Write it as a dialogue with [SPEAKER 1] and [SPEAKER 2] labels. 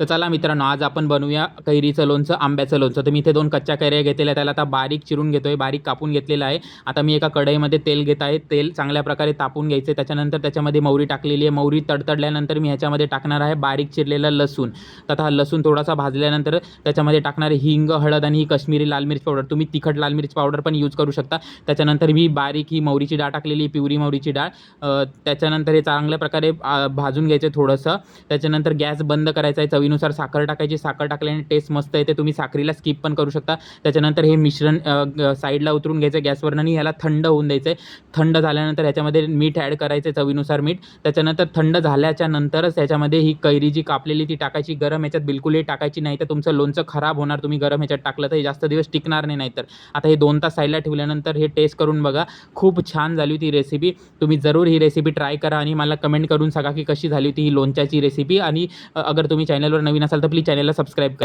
[SPEAKER 1] तर चला मित्रांनो आज आपण बनवूया कैरीचं लोणचं आंब्याचं लोणचं. तर मी इथे दोन कच्च्या कैऱ्या घेतलेल्या त्याला आता बारीक चिरून घेतोय बारीक कापून घेतलेलं आहे. आता मी एका कढईमध्ये तेल घेत आहे. तेल चांगल्या प्रकारे तापून घ्यायचे त्याच्यानंतर त्याच्यामध्ये मौरी टाकलेली आहे. मौरी तडतडल्यानंतर मी ह्याच्यामध्ये टाकणार आहे बारीक चिरलेला लसूण. तर आता हा लसूण थोडासा भाजल्यानंतर त्याच्यामध्ये टाकणार हिंग हळद आणि ही कश्मीरी लाल मिरची पावडर. तुम्ही तिखट लाल मिरची पावडर पण यूज करू शकता. त्याच्यानंतर मी बारीक ही मोहरीची डाळ टाकलेली पिवरी मोहरीची डाळ. त्याच्यानंतर हे चांगल्या प्रकारे भाजून घ्यायचे थोडंसं. त्याच्यानंतर गॅस बंद करायचा आहे चवीनुसार साखर टाकायची साखर टाकल्याने टेस्ट मस्त येते. तुम्ही साखरीला स्किप पण करू शकता. त्याच्यानंतर हे मिश्रण साईडला उतरून घ्यायचं. गॅसवरनं आणि ह्याला थंड होऊन द्यायचं आहे थंड झाल्यानंतर ह्याच्यामध्ये मीठ ॲड करायचं चवीनुसार मीठ. त्याच्यानंतर थंड झाल्याच्या नंतरच ह्याच्यामध्ये ही कैरी जी कापलेली ती टाकायची गरम ह्याच्यात. बिलकुलही टाकायची नाही तर तुमचं लोणचं खराब होणार. तुम्ही गरम ह्याच्यात टाकलं तर हे जास्त दिवस टिकणार नाही नाहीतर. आता हे दोन तास साईडला ठेवल्यानंतर हे टेस्ट करून बघा. खूप छान झाली होती रेसिपी तुम्ही जरूर ही रेसिपी ट्राय करा आणि मला कमेंट करून सांगा की कशी झाली होती ही लोणच्याची रेसिपी आणि अगर तुम्ही चॅनलवर चॅनलवर नवीन असाल तर प्लीज चॅनलला सबस्क्राईब करा.